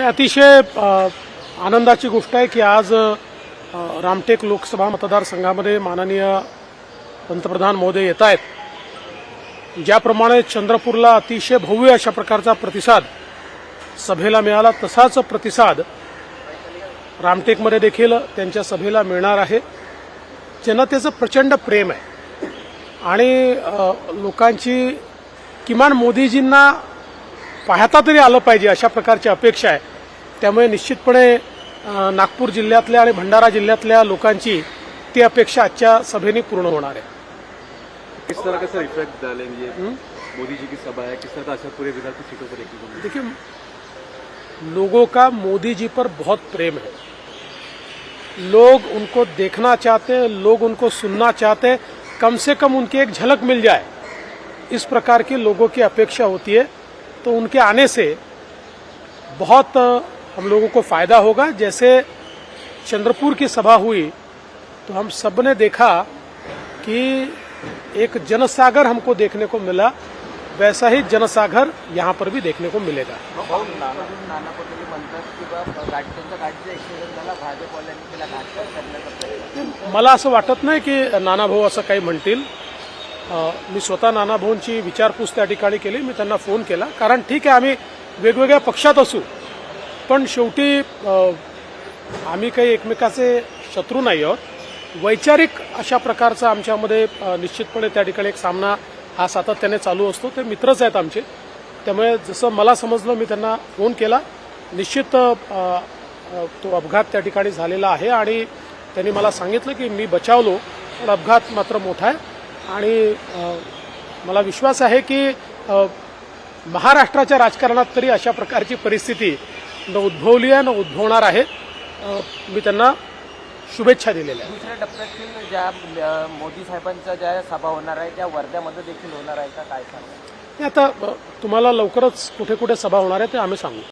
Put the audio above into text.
अतिशय आनंदाची गोष्ट आहे की आज रामटेक लोकसभा मतदारसंघामध्ये माननीय पंतप्रधान महोदय येत आहेत. ज्याप्रमाणे चंद्रपूरला अतिशय भव्य अशा प्रकारचा प्रतिसाद सभेला मिळाला तसाच प्रतिसाद रामटेकमध्ये देखील त्यांच्या सभेला मिळणार आहे. जनतेचं प्रचंड प्रेम आहे. आणि लोकांची किमान मोदीजींना पाहता तरी आलं पाहिजे अशा प्रकारची अपेक्षा आहे. त्यामुळे निश्चितपणे नागपूर जिल्ह्यातल्या आणि भंडारा जिल्ह्यातल्या लोकांची ती अपेक्षा आजच्या सभेने पूर्ण होणार आहे. किस तरह का सर इफ़ेक्ट डालेंगे? मोदी जी की सभा है किस तरह का असर पूरे विधान की सीटों पर देखिए लोगों का मोदी जी पर बहुत प्रेम है। लोग उनको देखना चाहते हैं लोग उनको सुनना चाहते हैं कम से कम उनकी एक झलक मिल जाए। इस प्रकार की लोगों की अपेक्षा होती है। तो उनके आने से बहुत हम लोगों को फ़ायदा होगा। जैसे चंद्रपुर की सभा हुई तो हम सबने देखा कि एक जनसागर हमको देखने को मिला वैसा ही जनसागर यहाँ पर भी देखने को मिलेगा। भाऊ नाना नाना प्रयत्न मला असं वाटत नाही की नानाभाऊ असं काही म्हणतील. मी स्वतः नानाभाऊंची विचारपूस त्या ठिकाणी केली मी त्यांना फोन केला. कारण ठीक आहे आम्ही वेगवेगळ्या पक्षात असू पण शेवटी आम्ही काही एकमेकाचे शत्रू नाही आहोत. वैचारिक अशा प्रकारचा आमच्यामध्ये निश्चितपणे त्या ठिकाणी एक सामना हा सातत्याने चालू असतो. ते मित्रच आहेत आमचे. त्यामुळे जसं मला समजलं मी त्यांना फोन केला. निश्चित तो अपघात त्या ठिकाणी झालेला आहे आणि त्यांनी मला सांगितलं की मी बचावलो पण अपघात मात्र मोठा आहे. आणि मला विश्वास आहे की महाराष्ट्राच्या राजकारणात तरी अशा प्रकारची परिस्थिती न उद्भवली आहे न उद्भवणार आहे. मी त्यांना शुभेच्छा दिलेल्या दुसऱ्या टप्प्यातील ज्या मोदी साहेबांच्या ज्या सभा होणार आहे त्या वर्ध्यामध्ये देखील होणार आहे का? काय सांगा हे आता तुम्हाला लवकरच कुठे कुठे सभा होणार आहे ते आम्ही सांगू.